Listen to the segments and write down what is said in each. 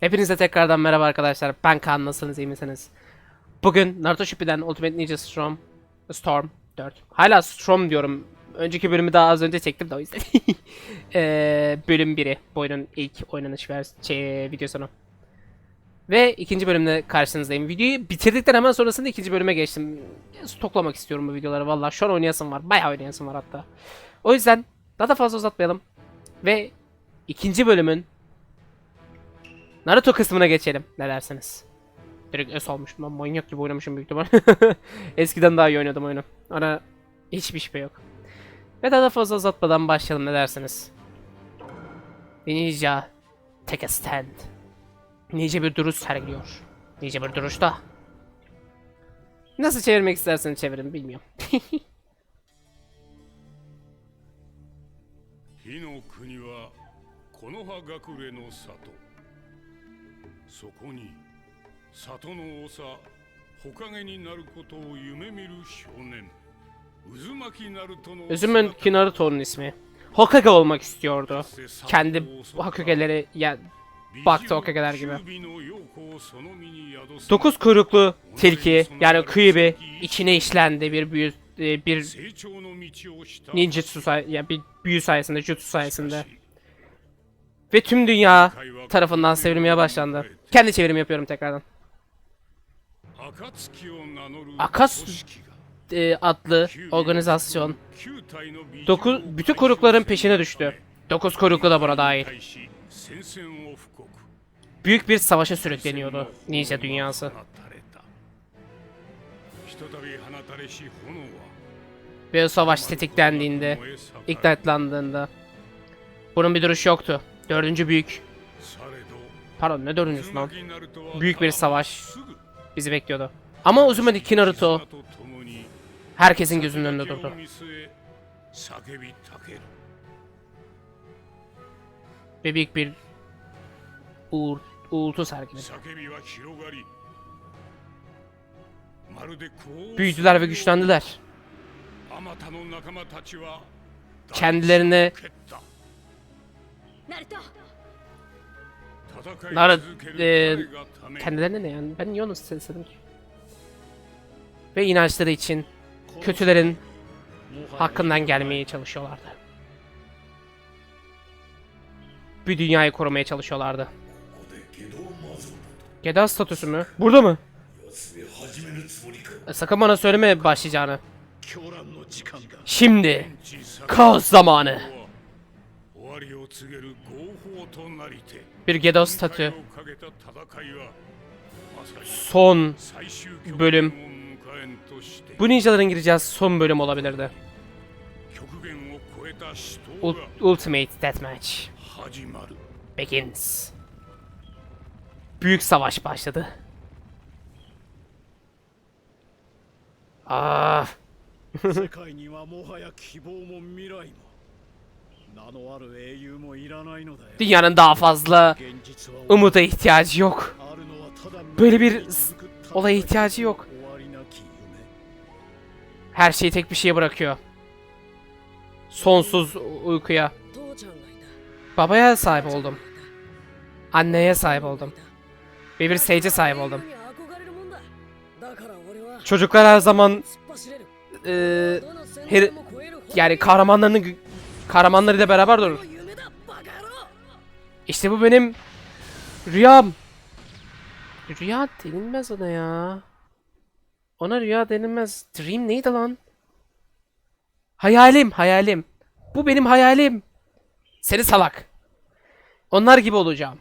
Hepinize tekrardan merhaba arkadaşlar. Ben Kaan nasılsınız iyi misiniz? Bugün Naruto Shippuden Ultimate Ninja Storm Storm 4. Hala Storm diyorum. Önceki bölümü daha az önce çektim de o yüzden. Eee, bölüm 1'i. Bu oyunun ilk oynanış vers şey, videosunu. Ve ikinci bölümde karşınızdayım. Videoyu bitirdikten hemen sonrasında ikinci bölüme geçtim. Stoklamak istiyorum bu videoları valla. Şu an oynayasım var. Bayağı oynayasım var hatta. O yüzden daha da fazla uzatmayalım. Ve ikinci bölümün Naruto kısmına geçelim. Ne dersiniz? Direkt es almışım lan manyak gibi oynamışım büyük ihtimal. Eskiden daha iyi oynadım oyunu. Ana hiçbir şey yok. Ve daha da fazla uzatmadan başlayalım ne dersiniz? Ninja take a stand. Nice bir duruş sergiliyor. Nice bir duruşta. Nasıl çevirmek isterseniz çevirin bilmiyorum. そこに里の長火影になることを夢見る少年渦巻きナルトの Üzümün Naruto'nun ismi. Hokage olmak istiyordu. Kendi Hokage'leri ya baktı Hokage'ler gibi. Dokuz kuyruklu tilki yani Kyuubi içine işlendi bir büyü e, bir ninjutsu say ya bir büyü sayesinde jutsu sayesinde ve tüm dünya tarafından sevilmeye başlandı. Kendi çevirimi yapıyorum tekrardan. Akas- E, adlı organizasyon dokuz bütün kuyrukların peşine düştü. Dokuz kuyruklu da buna dahil. Büyük bir savaşa sürükleniyordu ninja dünyası. Ve savaş tetiklendiğinde, ignite'landığında bunun bir duruşu yoktu. Dördüncü büyük, pardon ne dördüncüsü lan? Büyük bir savaş bizi bekliyordu. Ama Uzumaki Naruto herkesin gözünün önünde durdu. Ve büyük bir uğur, uğultu sergiledi. Büyüdüler ve güçlendiler. Kendilerine Naruto e, kendilerine ne yani? Ben niye onu istedim ki? Ve inançları için kötülerin hakkından gelmeye çalışıyorlardı. Bir dünyayı korumaya çalışıyorlardı. Geda statüsü mü? Burada mı? E, sakın bana söyleme başlayacağını. Şimdi kaos zamanı. Bir Gedo statü. Son bölüm. Bu ninjaların gireceği son bölüm olabilirdi. Ul- Ultimate Deathmatch begins. Büyük savaş başladı. Ah, Dünyanın daha fazla umuda ihtiyacı yok. Böyle bir olaya ihtiyacı yok. Her şeyi tek bir şeye bırakıyor. Sonsuz uykuya. Babaya sahip oldum. Anneye sahip oldum. Ve bir Sage'e sahip oldum. Çocuklar her zaman e, her, yani kahramanlarını Kahramanlarıyla beraber dönür. İşte bu benim rüyam. Rüya denilmez ona ya. Ona rüya denilmez. Dream neydi lan? Hayalim, hayalim. Bu benim hayalim. Seni salak. Onlar gibi olacağım.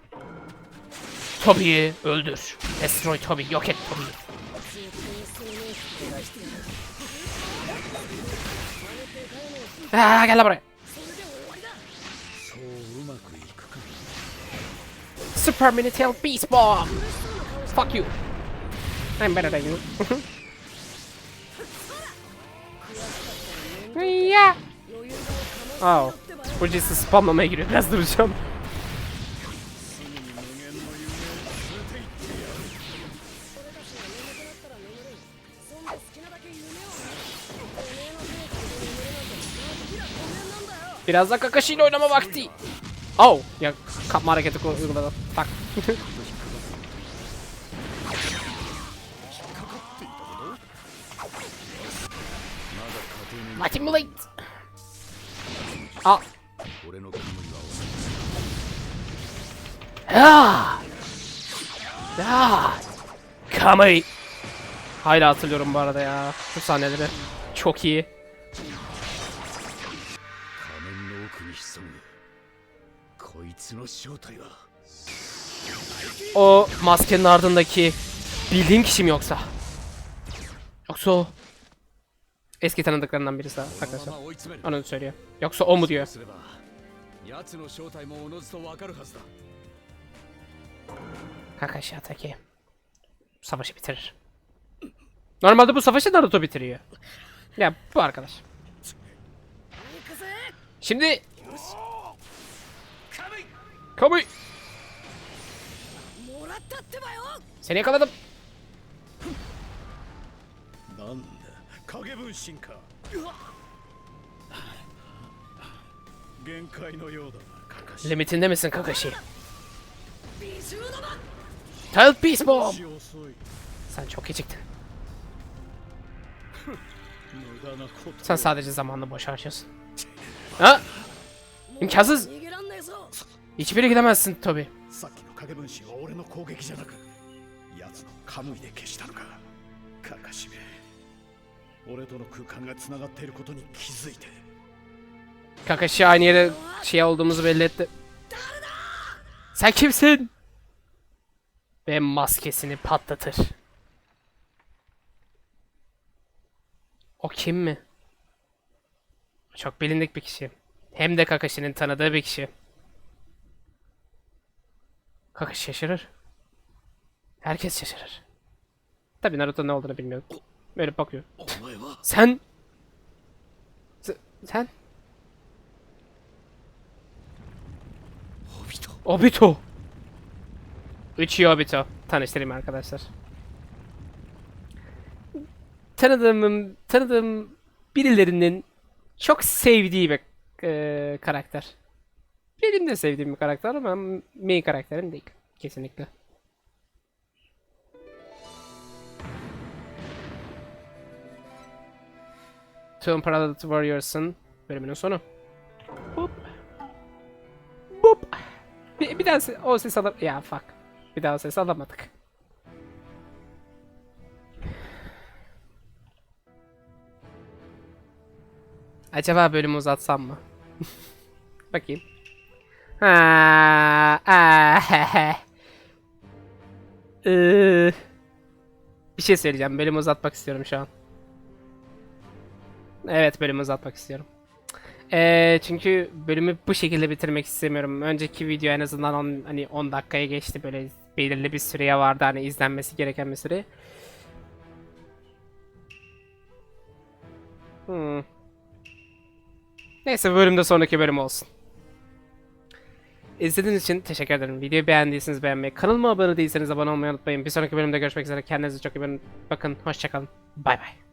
Toby'yi öldür. Destroy Toby, yok et Toby'yi. Aa, gel buraya. Super Minitel Beast Bomb! Fuck you! I'm better than you. yeah. Oh. Hocası spamlamaya giriyor. Biraz duracağım. Biraz da Kakashi ile oynama vakti. Oh! Ya kapma hareketi uyguladım. Tak. Matimulate! Al. Ya! Ya! Kamui! Hala hatırlıyorum bu arada ya. Bu sahneleri. Çok iyi. O maskenin ardındaki bildiğim kişi mi yoksa? Yoksa o. Eski tanıdıklarından birisi arkadaşlar. Onu söylüyor. Yoksa o mu diyor. Kakashi Ataki. Şey savaşı bitirir. Normalde bu savaşı Naruto bitiriyor. Ya bu arkadaş. Şimdi Kabul. Seni yakaladım. Limitinde misin Kakashi? Tail Peace Bomb! Sen çok geciktin. Sen sadece zamanla boş harcıyorsun. Ha? İmkansız. Hiçbir yere gidemezsin tabi. Kakashi aynı yere şey olduğumuzu belli etti. Sen kimsin? Ve maskesini patlatır. O kim mi? Çok bilindik bir kişi. Hem de Kakashi'nin tanıdığı bir kişi. Kaka şaşırır. Herkes şaşırır. Tabi Naruto ne olduğunu bilmiyor. Böyle bakıyor. sen... Sen... Obito. Obito. Üçü Obito. Tanıştırayım arkadaşlar. Tanıdığım, tanıdığım birilerinin çok sevdiği bir e, karakter. Benim de sevdiğim bir karakter ama main karakterim değil. Kesinlikle. Tomb Raider Warriors'ın bölümünün sonu. Hop. Bop. Bir, bir daha se- o ses alam... Ya fuck. Bir daha ses alamadık. Acaba bölümü uzatsam mı? Bakayım. Bir şey söyleyeceğim. Bölümü uzatmak istiyorum şu an. Evet bölümü uzatmak istiyorum. Ee, çünkü bölümü bu şekilde bitirmek istemiyorum. Önceki video en azından 10 hani 10 dakikaya geçti böyle belirli bir süreye vardı hani izlenmesi gereken bir süre. Hmm. Neyse bölümde sonraki bölüm olsun. İzlediğiniz için teşekkür ederim. Videoyu beğendiyseniz beğenmeyi, kanalıma abone değilseniz abone olmayı unutmayın. Bir sonraki bölümde görüşmek üzere. Kendinize çok iyi bakın. Hoşçakalın. Bay bay.